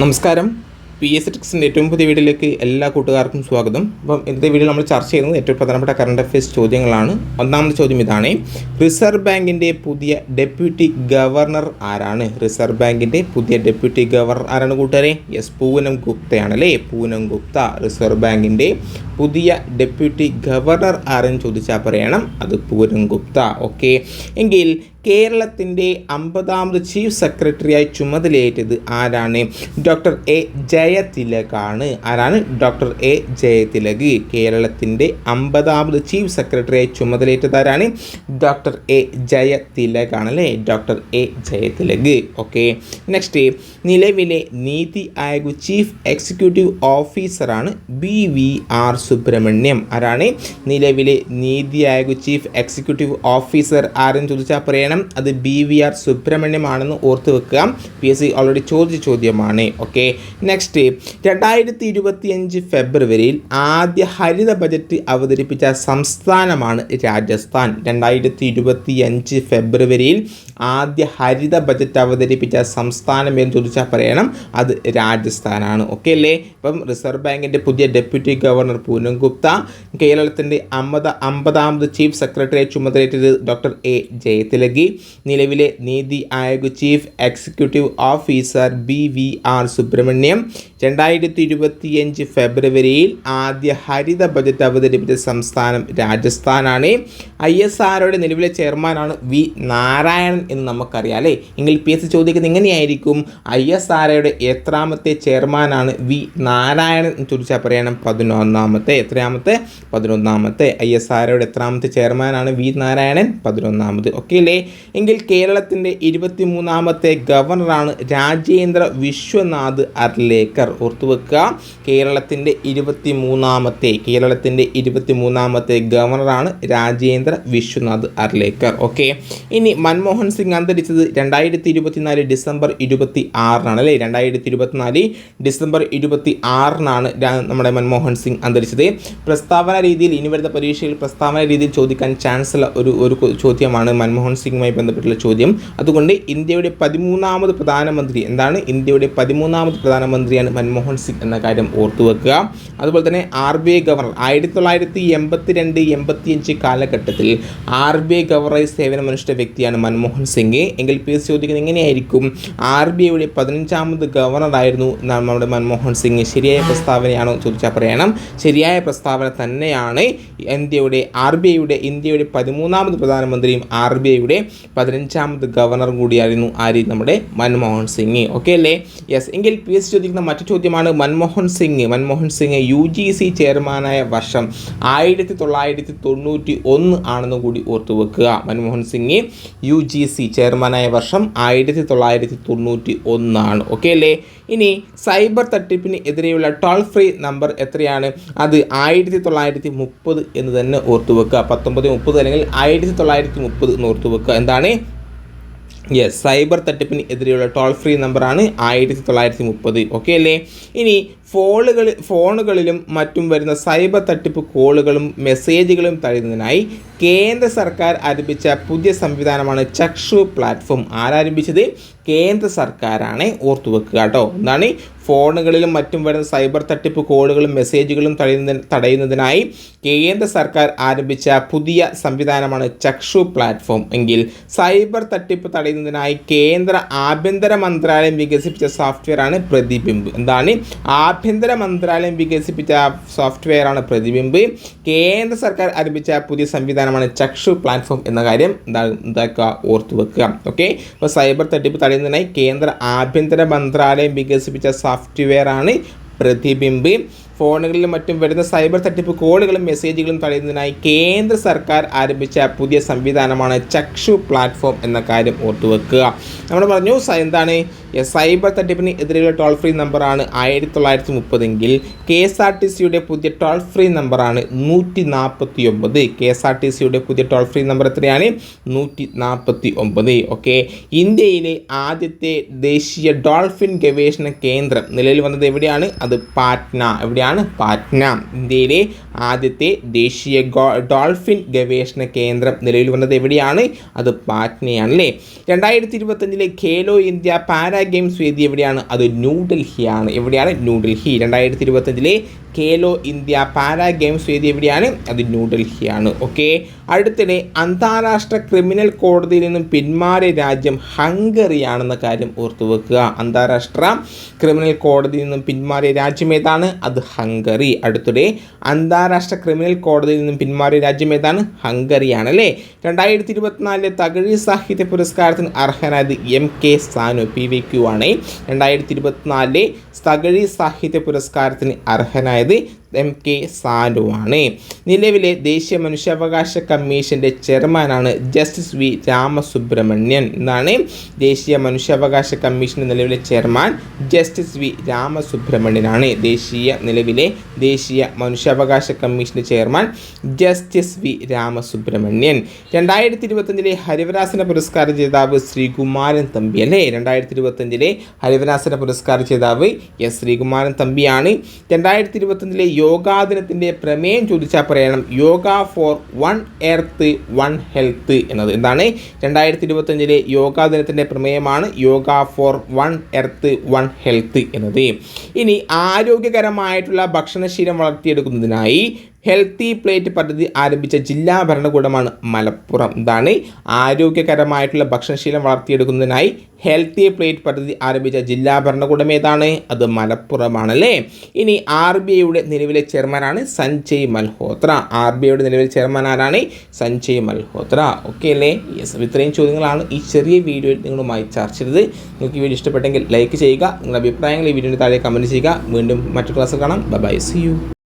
നമസ്കാരം. P S ടെക്സിന്റെ ഏറ്റവും പുതിയ വീഡിയോയിലേക്ക് എല്ലാ കൂട്ടുകാർക്കും സ്വാഗതം. അപ്പം ഇന്നത്തെ വീഡിയോ നമ്മൾ ചർച്ച ചെയ്യുന്നത് ഏറ്റവും പ്രധാനപ്പെട്ട കറണ്ട് അഫയേഴ്സ് ചോദ്യങ്ങളാണ്. ഒന്നാമത്തെ ചോദ്യം ഇതാണ് റിസർവ് ബാങ്കിന്റെ പുതിയ ഡെപ്യൂട്ടി ഗവർണർ ആരാണ്? റിസർവ് ബാങ്കിന്റെ പുതിയ ഡെപ്യൂട്ടി ഗവർണർ ആരാണ് കൂട്ടുകാരെ? യെസ് പൂനം ഗുപ്തയാണ് അല്ലേ പൂനം ഗുപ്ത റിസർവ് ബാങ്കിന്റെ പുതിയ ഡെപ്യൂട്ടി ഗവർണർ ആരെന്ന് ചോദിച്ചാൽ പറയണം. അത് പൂരം ഗുപ്ത. ഓക്കെ? എങ്കിൽ കേരളത്തിന്റെ അമ്പതാമത് ചീഫ് സെക്രട്ടറിയായി ചുമതലയേറ്റത് ആരാണ്? ഡോക്ടർ എ ജയതിലകാണ്. ആരാണ്? Doctor A Jayathilak. കേരളത്തിന്റെ അമ്പതാമത് ചീഫ് സെക്രട്ടറിയായി ചുമതലയേറ്റത് ആരാണ്? ഡോക്ടർ എ ജയതിലകാണ് അല്ലേ doctor A Jayathilak. Okay? Next നിലവിലെ നീതി ആയോഗ് ചീഫ് എക്സിക്യൂട്ടീവ് ഓഫീസറാണ് ബി വി ആർ സുബ്രഹ്മണ്യം. ആരാണ്? നിലവിലെ NITI Aayog chief executive officer ആരെന്ന് ചോദിച്ചാൽ പറയണം. അത് ബി വി ആർ സുബ്രഹ്മണ്യം ആണെന്ന് ഓർത്ത് വെക്കുക. പി എസ് സി ഓൾറെഡി ചോദിച്ച ചോദ്യമാണ്. ഓക്കെ നെക്സ്റ്റ് രണ്ടായിരത്തി ഇരുപത്തിയഞ്ച് ഫെബ്രുവരിയിൽ ആദ്യ ഹരിത ബജറ്റ് അവതരിപ്പിച്ച സംസ്ഥാനമാണ് രാജസ്ഥാൻ. രണ്ടായിരത്തി ഇരുപത്തിയഞ്ച് ഫെബ്രുവരിയിൽ ആദ്യ ഹരിത ബജറ്റ് അവതരിപ്പിച്ച സംസ്ഥാനം എന്ന് ചോദിച്ചാൽ പറയണം. അത് രാജസ്ഥാനാണ്. ഓക്കെ അല്ലേ? ഇപ്പം റിസർവ് ബാങ്കിന്റെ പുതിയ ഡെപ്യൂട്ടി ഗവർണർ പൂനം ഗുപ്ത. കേരളത്തിന്റെ അമ്പത് അമ്പതാമത് ചീഫ് സെക്രട്ടറിയെ ചുമതലയേറ്റത് ഡോക്ടർ എ ജയതിലകി. നിലവിലെ NITI Aayog chief executive officer B V R Subrahmanyam. രണ്ടായിരത്തി ഇരുപത്തിയഞ്ച് ഫെബ്രുവരിയിൽ ആദ്യ ഹരിത ബജറ്റ് അവതരിപ്പിച്ച സംസ്ഥാനം രാജസ്ഥാനാണ്. ഐ എസ് ആർഒയുടെ നിലവിലെ ചെയർമാനാണ് വി നാരായണൻ എന്ന് നമുക്കറിയാം അല്ലേ? എങ്കിൽ പി എസ് ചോദിക്കുന്നത് എങ്ങനെയായിരിക്കും ഐ എസ് ആർഒയുടെ എത്രാമത്തെ ചെയർമാനാണ് വി നാരായണൻ ചോദിച്ചാൽ പറയണം പതിനൊന്നാമത്തെ. എത്രയാമത്തെ പതിനൊന്നാമത്തെ. ഐ എസ് ആർഒയുടെ എത്രാമത്തെ ചെയർമാനാണ് വി നാരായണൻ. പതിനൊന്നാമത്. ഓക്കെ അല്ലേ എങ്കിൽ കേരളത്തിന്റെ ഇരുപത്തി മൂന്നാമത്തെ ഗവർണറാണ് രാജേന്ദ്ര വിശ്വനാഥ് അർലേക്കർ. ഓർത്തുവെക്കുക കേരളത്തിന്റെ ഇരുപത്തി മൂന്നാമത്തെ കേരളത്തിന്റെ ഇരുപത്തി മൂന്നാമത്തെ ഗവർണറാണ് രാജേന്ദ്ര വിശ്വനാഥ് അർലേക്കർ. ഓക്കെ? ഇനി മൻമോഹൻ സിംഗ് അന്തരിച്ചത് രണ്ടായിരത്തി ഇരുപത്തിനാല് ഡിസംബർ ഇരുപത്തി ആറിനാണ് അല്ലേ? രണ്ടായിരത്തി ഇരുപത്തിനാല് ഡിസംബർ ഇരുപത്തി ആറിനാണ് നമ്മുടെ മൻമോഹൻ സിംഗ് അന്തരിച്ചത്. പ്രസ്താവന രീതിയിൽ ഇനി വരുന്ന പരീക്ഷയിൽ പ്രസ്താവന രീതിയിൽ ചോദിക്കാൻ ചാൻസ് ഒരു ഒരു ചോദ്യമാണ് മൻമോഹൻ സിംഗുമായി ബന്ധപ്പെട്ടുള്ള ചോദ്യം. അതുകൊണ്ട് ഇന്ത്യയുടെ പതിമൂന്നാമത് പ്രധാനമന്ത്രി എന്താണ്? ഇന്ത്യയുടെ പതിമൂന്നാമത് പ്രധാനമന്ത്രിയാണ് മൻമോഹൻ സിംഗ് എന്ന കാര്യം ഓർത്തു വെക്കുക അതുപോലെ തന്നെ ആർ ബി ഐ ഗവർണർ. ആയിരത്തി തൊള്ളായിരത്തി എൺപത്തി രണ്ട് എൺപത്തിയഞ്ച് കാലഘട്ടത്തിൽ ആർ ബി ഐ ഗവർണറായി സേവനമനുഷ്ഠിച്ച വ്യക്തിയാണ് മൻമോഹൻ സിംഗ്. എങ്കിൽ പി എസ് ചോദിക്കുന്നത് എങ്ങനെയായിരിക്കും? ആർ ബി ഐയുടെ പതിനഞ്ചാമത് ഗവർണറായിരുന്നു നമ്മുടെ മൻമോഹൻ സിംഗ്. ശരിയായ പ്രസ്താവനയാണോ ചോദിച്ചാൽ പറയണം. ശരിയായ പ്രസ്താവന തന്നെയാണ് ഇന്ത്യയുടെ ആർ ബി ഐയുടെ ഇന്ത്യയുടെ പതിമൂന്നാമത് പ്രധാനമന്ത്രിയും ആർ ബി ഐയുടെ പതിനഞ്ചാമത് ഗവർണർ കൂടിയായിരുന്നു ആര് നമ്മുടെ മൻമോഹൻ സിംഗ്. ഓക്കെ അല്ലേ? യെസ്. എങ്കിൽ പി എസ് ചോദിക്കുന്ന മറ്റു ചോദ്യമാണ് Manmohan Singh. Manmohan Singh U G C ചെയർമാനായ വർഷം ആയിരത്തി തൊള്ളായിരത്തി തൊണ്ണൂറ്റി ഒന്ന് ആണെന്ന് കൂടി ഓർത്തു വെക്കുക. Manmohan Singh U G C ചെയർമാനായ വർഷം ആയിരത്തി തൊള്ളായിരത്തി തൊണ്ണൂറ്റി ഒന്നാണ് ഓക്കെ അല്ലേ? ഇനി സൈബർ തട്ടിപ്പിന് എതിരെയുള്ള ടോൾ ഫ്രീ നമ്പർ എത്രയാണ്? അത് ആയിരത്തി തൊള്ളായിരത്തി മുപ്പത് എന്ന് തന്നെ ഓർത്തു വെക്കുക. പത്തൊമ്പത് മുപ്പത് അല്ലെങ്കിൽ ആയിരത്തി തൊള്ളായിരത്തി മുപ്പത് എന്ന് ഓർത്തു വെക്കുക. എന്താണ്? യെസ് സൈബർ തട്ടിപ്പിന് എതിരെയുള്ള ടോൾ ഫ്രീ നമ്പറാണ് ആയിരത്തി തൊള്ളായിരത്തി മുപ്പത് ഓക്കെ അല്ലേ? ഇനി ഫോണുകളിൽ ഫോണുകളിലും മറ്റും വരുന്ന സൈബർ തട്ടിപ്പ് കോളുകളും മെസ്സേജുകളും തടയുന്നതിനായി കേന്ദ്ര സർക്കാർ ആരംഭിച്ച പുതിയ സംവിധാനമാണ് ചക്ഷു പ്ലാറ്റ്ഫോം ആരാരംഭിച്ചത്? കേന്ദ്ര സർക്കാരാണ്. ഓർത്തു വെക്കുക കേട്ടോ. എന്താണ്? ഫോണുകളിലും മറ്റും വരുന്ന സൈബർ തട്ടിപ്പ് കോളുകളും മെസ്സേജുകളും തടയുന്ന തടയുന്നതിനായി കേന്ദ്ര സർക്കാർ ആരംഭിച്ച പുതിയ സംവിധാനമാണ് ചക്ഷു പ്ലാറ്റ്ഫോം എങ്കിൽ സൈബർ തട്ടിപ്പ് തടയുന്നതിനായി കേന്ദ്ര ആഭ്യന്തര മന്ത്രാലയം വികസിപ്പിച്ച സോഫ്റ്റ്വെയറാണ് പ്രതിബിംബ്. എന്താണ്? ആഭ്യന്തര മന്ത്രാലയം വികസിപ്പിച്ച സോഫ്റ്റ്വെയറാണ് പ്രതിബിംബ്. കേന്ദ്ര സർക്കാർ ആരംഭിച്ച പുതിയ സംവിധാനമാണ് ചക്ഷു പ്ലാറ്റ്ഫോം എന്ന കാര്യം എന്താ എന്താക്കുക ഓർത്തു വെക്കുക. ഓക്കെ? അപ്പോൾ സൈബർ തട്ടിപ്പ് തടയുന്നതിനായി കേന്ദ്ര ആഭ്യന്തര മന്ത്രാലയം വികസിപ്പിച്ച സോഫ്റ്റ്വെയറാണ് പ്രതിബിംബ്. ഫോണുകളിലും മറ്റും വരുന്ന സൈബർ തട്ടിപ്പ് കോളുകളും മെസ്സേജുകളും തടയുന്നതിനായി കേന്ദ്ര സർക്കാർ ആരംഭിച്ച പുതിയ സംവിധാനമാണ് ചക്ഷു പ്ലാറ്റ്ഫോം എന്ന കാര്യം ഓർത്തുവെക്കുക. നമ്മൾ പറഞ്ഞു എന്താണ്? സൈബർ തട്ടിപ്പിന് എതിരെയുള്ള ടോൾ ഫ്രീ നമ്പറാണ് ആയിരത്തി തൊള്ളായിരത്തി മുപ്പതെങ്കിൽ കെ എസ് ആർ ടി സിയുടെ പുതിയ ടോൾ ഫ്രീ നമ്പറാണ് നൂറ്റി നാൽപ്പത്തി ഒമ്പത് കെ എസ് ആർ ടി സിയുടെ പുതിയ ടോൾ ഫ്രീ നമ്പർ എത്രയാണ്? നൂറ്റി നാൽപ്പത്തി ഒമ്പത് ഓക്കെ? ഇന്ത്യയിലെ ആദ്യത്തെ ദേശീയ ഡോൾഫിൻ ഗവേഷണ കേന്ദ്രം നിലവിൽ വന്നത് എവിടെയാണ്? അത് പാറ്റ്ന. എവിടെയാണ്? ഏതാണ് പാറ്റ്ന. ഇന്ത്യയിലെ ആദ്യത്തെ ദേശീയ ഡോൾഫിൻ ഗവേഷണ കേന്ദ്രം നിലവിൽ വന്നത് എവിടെയാണ്? അത് പാറ്റ്നയാണ് അല്ലേ രണ്ടായിരത്തി ഇരുപത്തഞ്ചിലെ ഖേലോ ഇന്ത്യ പാരാ ഗെയിംസ് വേദി എവിടെയാണ്? അത് ന്യൂഡൽഹിയാണ് എവിടെയാണ്? ന്യൂഡൽഹി രണ്ടായിരത്തി ഇരുപത്തഞ്ചിലെ ഖേലോ ഇന്ത്യ പാരാ ഗെയിംസ് വേദി എവിടെയാണ്? അത് ന്യൂഡൽഹിയാണ് ഓക്കെ അടുത്തിടെ അന്താരാഷ്ട്ര ക്രിമിനൽ കോടതിയിൽ നിന്നും പിന്മാറിയ രാജ്യം ഹംഗറിയാണെന്ന കാര്യം ഓർത്തു വെക്കുക. അന്താരാഷ്ട്ര ക്രിമിനൽ കോടതിയിൽ നിന്നും പിന്മാറിയ രാജ്യം ഏതാണ്? അത് ഹംഗറി. അടുത്തിടെ അന്താരാഷ്ട്ര ക്രിമിനൽ കോടതിയിൽ നിന്നും പിന്മാറിയ രാജ്യം ഏതാണ്? ഹംഗറിയാണ് അല്ലേ? രണ്ടായിരത്തി ഇരുപത്തിനാലിലെ തകഴി സാഹിത്യ പുരസ്കാരത്തിന് അർഹനായത് M K Sanu P V Q ആണ്. രണ്ടായിരത്തി ഇരുപത്തിനാലിലെ തകഴി സാഹിത്യ പുരസ്കാരത്തിന് അർഹനായത് എം കെ ആണ്. നിലവിലെ ദേശീയ മനുഷ്യാവകാശ കമ്മീഷന്റെ ചെയർമാനാണ് ജസ്റ്റിസ് വി രാമസുബ്രഹ്മണ്യൻ എന്നാണ് ദേശീയ മനുഷ്യാവകാശ കമ്മീഷന്റെ നിലവിലെ ചെയർമാൻ ജസ്റ്റിസ് വി രാമസുബ്രഹ്മണ്യനാണ്. ദേശീയ നിലവിലെ ദേശീയ മനുഷ്യാവകാശ കമ്മീഷന്റെ ചെയർമാൻ ജസ്റ്റിസ് വി രാമസുബ്രഹ്മണ്യൻ. രണ്ടായിരത്തി ഇരുപത്തഞ്ചിലെ ഹരിവരാസന പുരസ്കാര ജേതാവ് ശ്രീകുമാരൻ തമ്പി അല്ലേ? രണ്ടായിരത്തി ഇരുപത്തഞ്ചിലെ ഹരിവരാസന പുരസ്കാര ജേതാവ് എസ് ശ്രീകുമാരൻ തമ്പിയാണ്. രണ്ടായിരത്തി ഇരുപത്തഞ്ചിലെ യോഗാ ദിനത്തിന്റെ പ്രമേയം ചോദിച്ചാൽ പറയണം. Yoga for one earth one health എന്നത്. എന്താണ്? രണ്ടായിരത്തി ഇരുപത്തഞ്ചിലെ യോഗാ ദിനത്തിന്റെ പ്രമേയമാണ് yoga for one earth one health എന്നത്. ഇനി ആരോഗ്യകരമായിട്ടുള്ള ഭക്ഷണശീലം വളർത്തിയെടുക്കുന്നതിനായി ഹെൽത്തി പ്ലേറ്റ് പദ്ധതി ആരംഭിച്ച ജില്ലാ ഭരണകൂടമാണ് മലപ്പുറം. ഇതാണ് ആരോഗ്യകരമായിട്ടുള്ള ഭക്ഷണശീലം വളർത്തിയെടുക്കുന്നതിനായി ഹെൽത്തി പ്ലേറ്റ് പദ്ധതി ആരംഭിച്ച ജില്ലാ ഭരണകൂടം ഏതാണ്? അത് മലപ്പുറമാണല്ലേ? ഇനി ആർ ബി ഐയുടെ നിലവിലെ ചെയർമാനാണ് സഞ്ജയ് മൽഹോത്ര. ആർ ബി ഐയുടെ നിലവിലെ ചെയർമാൻ ആരാണ്? സഞ്ജയ് മൽഹോത്ര. ഓക്കെ അല്ലേ? യെസ് ഇത്രയും ചോദ്യങ്ങളാണ് ഈ ചെറിയ വീഡിയോയിൽ നിങ്ങളുമായി ചർച്ച ചെയ്തത്. നിങ്ങൾക്ക് ഈ വീഡിയോ ഇഷ്ടപ്പെട്ടെങ്കിൽ ലൈക്ക് ചെയ്യുക. നിങ്ങളുടെ അഭിപ്രായങ്ങൾ ഈ വീഡിയോയുടെ താഴെ കമന്റ് ചെയ്യുക. വീണ്ടും മറ്റു ക്ലാസ് കാണാം. By C U